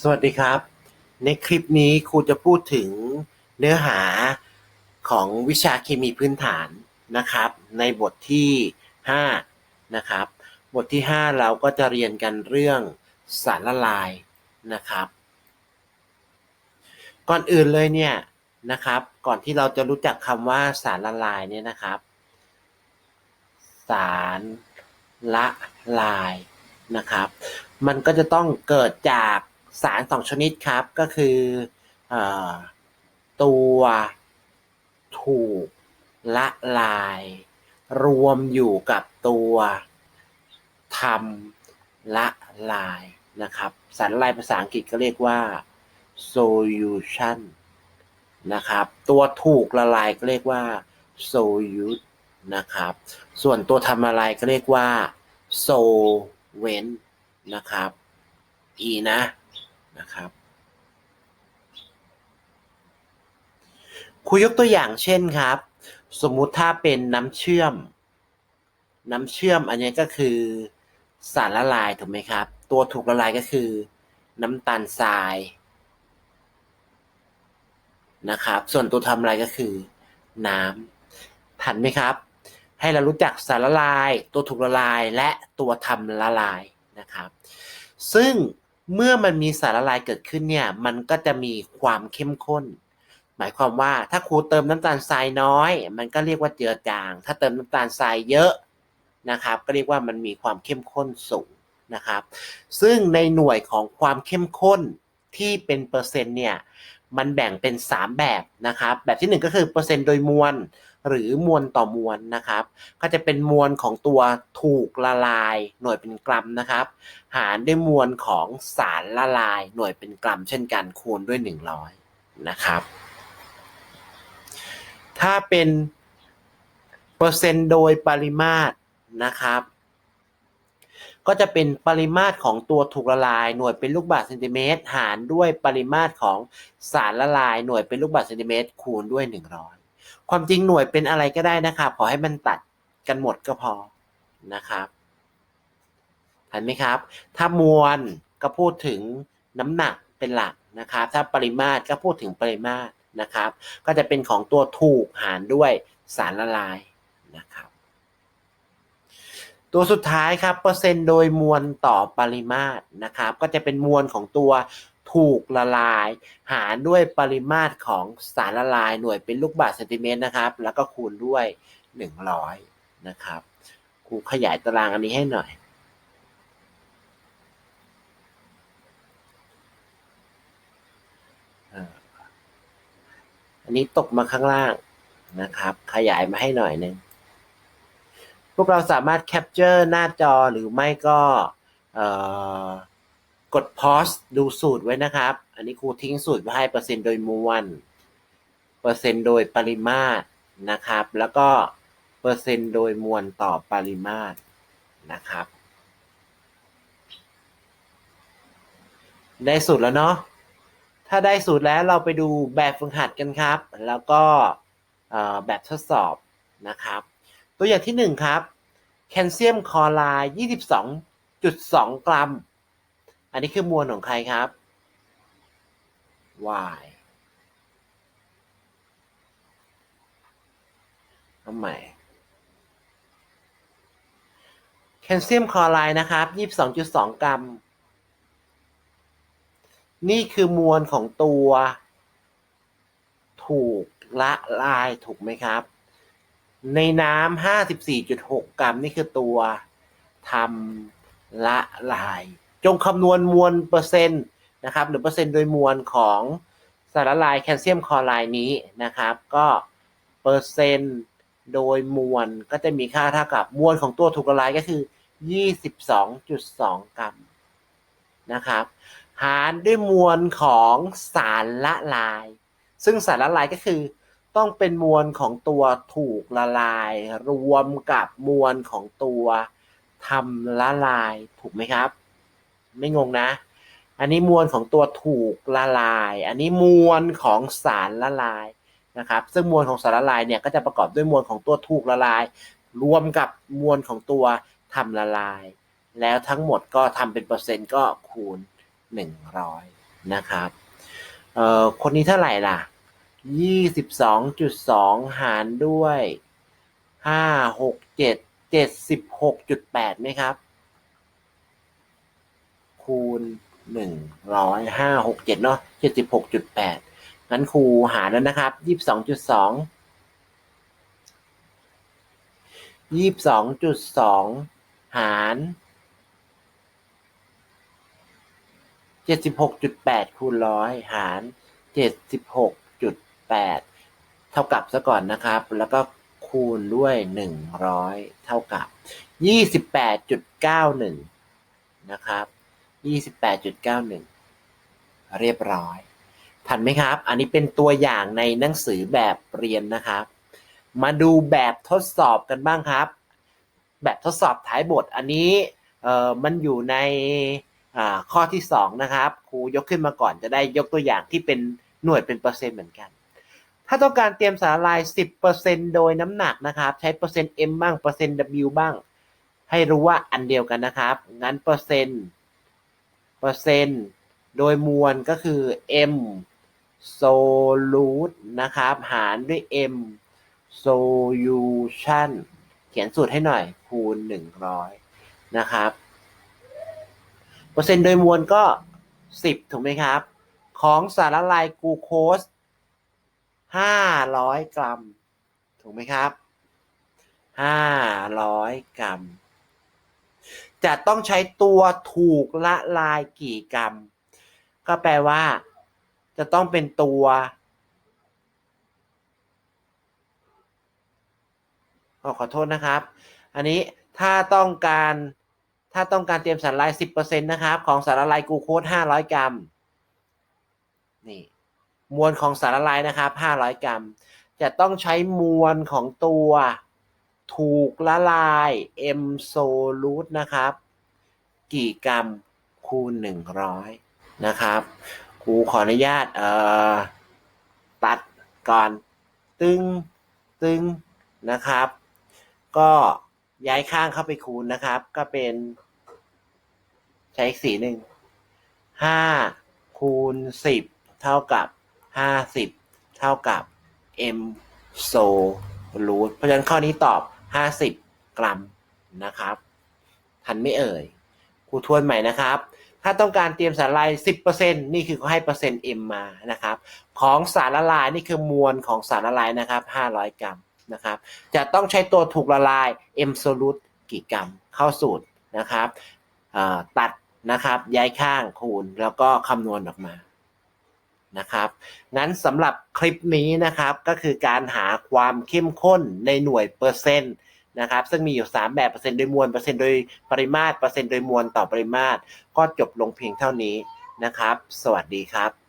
สวัสดีครับ ในคลิปนี้ครูจะพูดถึงเนื้อหาของวิชาเคมีพื้นฐานนะครับ ในบทที่ 5 นะครับ บทที่ 5 เราก็จะเรียนกันเรื่องสารละลายนะครับ ก่อนอื่นเลยเนี่ยนะครับ ก่อนที่เราจะรู้จักคำว่าสารละลายเนี่ยนะครับ สารละลายนะครับ มันก็จะต้องเกิดจาก สารสองชนิดครับก็คืออตัวถูกละลาย รวมอยู่กับตัวทำละลายนะครับ สารละลายภาษาอังกฤษก็เรียกว่า solution นะครับ ตัวถูกละลายก็เรียกว่า solute นะครับ ส่วนตัวทำละลายก็เรียกว่า solvent นะครับ e นะ นะครับครูยกตัวอย่างเช่นครับ สมมุติถ้าเป็นน้ำเชื่อม น้ำเชื่อมอันนี้ก็คือสารละลายถูกไหมครับ ตัวถูกละลายก็คือ น้ำตาลทรายนะครับ ส่วนตัวทำละลายก็คือ น้ำทันไหมครับ ให้เรารู้จักสารละลาย ตัวถูกละลายและตัวทำละลายนะครับ ซึ่ง เมื่อมันมีสารละลายเกิดขึ้นเนี่ย มันก็จะมีความเข้มข้น หมายความว่าถ้าครูเติมน้ำตาลทรายน้อย มันก็เรียกว่าเจือจาง ถ้าเติมน้ำตาลทรายเยอะนะครับ ก็เรียกว่ามันมีความเข้มข้นสูงนะครับ ซึ่งในหน่วยของความเข้มข้นที่เป็นเปอร์เซ็นต์เนี่ย มันแบ่งเป็น 3 แบบนะครับ แบบที่ 1 ก็คือเปอร์เซ็นต์โดยมวลหรือมวลต่อมวลนะครับ ก็จะเป็นมวลของตัวถูกละลาย หน่วยเป็นกรัมนะครับ หารด้วยมวลของสารละลาย หน่วยเป็นกรัม เช่นกันคูณด้วย 100 นะครับ ถ้าเป็นเปอร์เซ็นต์โดยปริมาตรนะครับ ก็จะเป็นปริมาตรของตัวถูกละลายหน่วยเป็นลูกบาศก์เซนติเมตร หารด้วยปริมาตรของสารละลาย หน่วยเป็นลูกบาศก์เซนติเมตร คูณด้วย 100 ความจริงหน่วยเป็นอะไรก็ได้นะครับขอให้มันตัดกันหมดก็พอนะครับเห็นไหมครับ ถ้ามวลก็พูดถึงน้ำหนักเป็นหลักนะครับ ถ้าปริมาตรก็พูดถึงปริมาตรนะครับ ก็จะเป็นของตัวถูกหารด้วยสารละลายนะครับ ตัวสุดท้ายครับเปอร์เซ็นต์โดยมวลต่อปริมาตรนะครับก็จะเป็นมวลของตัวถูกละลาย หารด้วยปริมาตรของสารละลายหน่วยเป็นลูกบาศก์เซนติเมตรนะครับ แล้วก็คูณด้วย 100 นะครับครูขยายตารางอันนี้ให้หน่อยอันนี้ตกมาข้างล่างนะครับ ขยายมาให้หน่อยหนึ่ง พวกเราสามารถแคปเจอร์หน้าจอหรือไม่ก็กดพอสดูสูตรไว้นะครับ อันนี้ครูทิ้งสูตรไว้ให้เปอร์เซ็นต์โดยมวล เปอร์เซ็นต์โดยปริมาตรนะครับ แล้วก็เปอร์เซ็นต์โดยมวลต่อปริมาตรนะครับ ได้สูตรแล้วเนาะ ถ้าได้สูตรแล้วเราไปดูแบบฝึกหัดกันครับ แล้วก็แบบทดสอบนะครับ ตัวอย่างที่ 1 ครับ แคลเซียมคลอไรด์22.2 กรัม อันนี้คือมวลของใครครับ y ทำใหม่ แคลเซียมคลอไรด์นะครับ 22.2 กรัม นี่คือมวลของตัว ถูกละลายถูกไหมครับ ในน้ำ54.6กรัมนี่คือตัวทำละลาย จงคำนวณมวลเปอร์เซ็นต์นะครับ หรือเปอร์เซ็นต์โดยมวลของสารละลายแคลเซียมคลอไรด์นี้นะครับ ก็เปอร์เซ็นต์โดยมวลก็จะมีค่าเท่ากับมวลของตัวถูกละลายก็คือ 22.2 กรัมนะครับ หารด้วยมวลของสารละลาย ซึ่งสารละลายก็คือ ต้องเป็นมวลของตัวถูกละลาย รวมกับมวลของตัวทำละลายถูกไหมครับ ไม่งงนะ อันนี้มวลของตัวถูกละลาย อันนี้มวลของสารละลายนะครับ ซึ่งมวลของสารละลายเนี่ยก็จะประกอบด้วยมวลของตัวถูกละลาย รวมกับมวลของตัวทำละลาย แล้วทั้งหมดก็ทำเป็นเปอร์เซ็นต์ก็คูณ 100 นะครับเอ่อคนนี้เท่าไหร่ล่ะ ยี่สิบสองจุดสองหารด้วยห้าหกเจ็ดเจ็ดสิบหกจุดแปดไหมครับ คูณหนึ่งร้อยห้าหกเจ็ดเนาะเจ็ดสิบหกจุดแปดงั้นครูหารแล้วนะครับยี่สิบสองจุดสองยี่สิบสองจุดสองหารเจ็ดสิบหกจุดแปดคูณร้อยหารเจ็ดสิบหก จุดแปดเท่ากับซะก่อนนะครับ แล้วก็คูณด้วยหนึ่งร้อยเท่ากับยี่สิบแปดจุดเก้าหนึ่งนะครับยี่สิบแปดจุดเก้าหนึ่งเรียบร้อยทันไหมครับ อันนี้เป็นตัวอย่างในหนังสือแบบเรียนนะครับ มาดูแบบทดสอบกันบ้างครับ แบบทดสอบท้ายบทอันนี้เอ่อมันอยู่ในข้อที่สองนะครับ ครูยกขึ้นมาก่อนจะได้ยกตัวอย่างที่เป็นหน่วยเป็นเปอร์เซ็นต์เหมือนกัน ถ้าต้องการเตรียมสารละลาย 10%โดยน้ำหนักนะครับ ใช้เปอร์เซ็นต์ m บ้างเปอร์เซ็นต์ w บ้าง ให้รู้ว่าอันเดียวกันนะครับ งั้นเปอร์เซ็นต์เปอร์เซ็นต์โดยมวลก็คือ m solute นะครับ หารด้วย m solution เขียนสูตรให้หน่อยคูณ 100 นะครับ เปอร์เซ็นต์โดยมวลก็ 10 ถูกไหมครับ ของสารละลายกลูโคส 500กรัม ถูกไหมครับ500กรัม จะต้องใช้ตัวถูกละลายกี่กรัม ก็แปลว่า จะต้องเป็นตัวขอขอโทษนะครับ อันนี้ถ้าต้องการถ้าต้องการเตรียมสารละลาย 10%นะครับ ของสารละลายกูโคส500 กรัม นี่ มวลของสารละลายนะครับ500 กรัม จะต้องใช้มวลของตัวถูกละลาย m solute นะครับ กี่กรัมคูณ 100 นะครับครูขออนุญาตเอ่อตัดก่อน ตึงตึงนะครับ ก็ย้ายข้างเข้าไปคูณนะครับ ก็เป็น ใช้สีหนึ่งห้าคูณสิบเท่ากับ ห้าสิบเท่ากับ m so root เพราะฉะนั้นข้อนี้ตอบห้าสิบกรัมนะครับ ทันไม่เอ่ยครูทวนใหม่นะครับ ถ้าต้องการเตรียมสารละลาย 10%นี่คือเขาให้เปอร์เซ็นต์ m มานะครับ ของสารละลายนี่คือมวลของสารละลายนะครับ 500 กรัมนะครับ จะต้องใช้ตัวถูกละลาย m solute กี่กรัมเข้าสูตรนะครับตัดนะครับย้ายข้างคูณแล้วก็คำนวณออกมา นะครับ งั้นสำหรับคลิปนี้นะครับก็คือการหาความเข้มข้นในหน่วยเปอร์เซ็นต์นะครับซึ่งมีอยู่ 3 แบบเปอร์เซ็นต์โดยมวลเปอร์เซ็นต์โดยปริมาตรเปอร์เซ็นต์โดยมวลต่อปริมาตร ก็จบลงเพียงเท่านี้นะครับ สวัสดีครับ